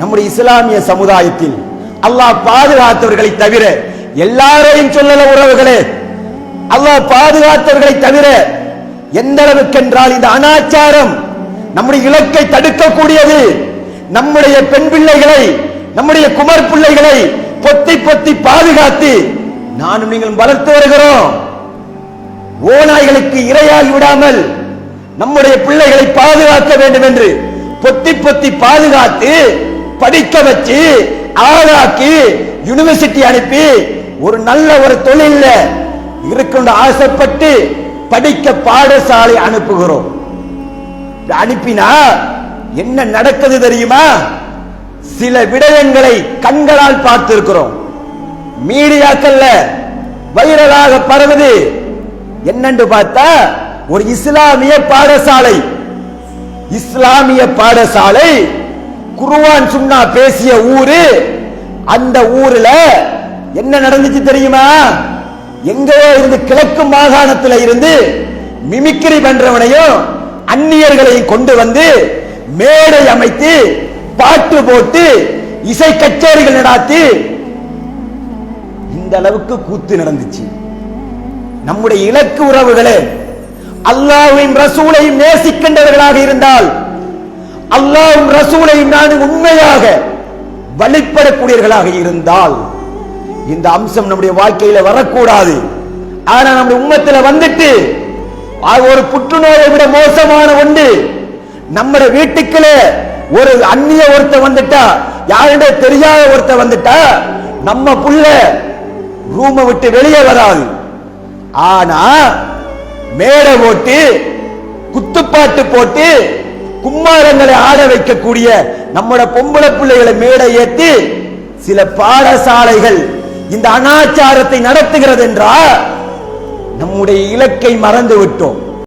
நம்முடைய இஸ்லாமிய சமுதாயத்தில் அல்லாஹ் பாதுகாத்தவர்களை தவிர எல்லாரையும் சொல்லல உறவுகளே. அல்லாஹ் பாதுகாத்தவர்களை தவிர எந்த அளவுக்கு என்றால் இந்த அனாச்சாரம் நம்முடைய இலக்கை தடுக்கக்கூடியது. நம்முடைய பெண் பிள்ளைகளை நம்முடைய குமர் பிள்ளைகளை பொத்தி பொத்தி பாதுகாத்து நானும் நீங்களும் வளர்த்து வருகிறோம். ஓநாய்களுக்கு இரையாகி விடாமல் நம்முடைய பிள்ளைகளை பாதுகாக்க வேண்டும் என்று பொத்தி பொத்தி பாதுகாத்து படிக்க வச்சு ஆளாக்கி யூனிவர்சிட்டி அனுப்பி ஒரு நல்ல ஒரு தொழில இருக்கின்ற ஆசைப்பட்டு படிக்க பாடசாலை அனுப்புகிறோம். அனுப்பினா என்ன நடக்குது தெரியுமா? சில விடயங்களை கண்களால் பார்த்திருக்கிறோம். மீடியாக்கள்ல வைரலாக பரவுது. என்னன்னு பார்த்தா ஒரு இஸ்லாமிய பாடசாலை. இஸ்லாமிய பாடசாலை குருவான் சுன்னா பேசிய ஊரு அந்த ஊர்ல என்ன நடந்துச்சு தெரியுமா? எங்கேயோ இருந்து கிழக்கு மாகாணத்துல இருந்து மிமிக்ரி பண்றவனையும் அந்நியர்களையும் கொண்டு வந்து மேடை அமைத்து பாட்டு போட்டு இசை கச்சேரிகள் நடாத்தி இந்த அளவுக்கு கூத்து நடந்துச்சு. நம்முடைய இலக்கு உறவுகளே அல்லாஹ்வின் ரசூலையும் நேசிக்கின்றவர்களாக இருந்தால் அல்லாவும் ரசூலை நான் உண்மையாக வழிபடக்கூடியவர்களாக இருந்தால் இந்த அம்சம் நம்முடைய வாழ்க்கையில வரக்கூடாது. ஆனா நம்முடைய உம்மத்தில் வந்துட்டு அது ஒரு புற்றுநோயை விட மோசமான ஒன்று. நம்முடைய வீட்டுக்குள்ளே ஒரு அந்நிய ஒருத்த வந்துட்டா யாருடைய தெரியாத ஒருத்த வந்துட்டா நம்ம புள்ள ரூமை விட்டு வெளியே வராது. ஆனா மேடை போட்டு குத்துப்பாட்டு போட்டு கும்மாரங்களை ஆட வைக்கக்கூடிய நம்மட பொம்பளை பிள்ளைகளை மேடை ஏத்தி சில பாடசாலைகள் இந்த அனாச்சாரத்தை நடத்துகிறது என்றால் நம்முடைய இலக்கை மறந்து விட்டோம்.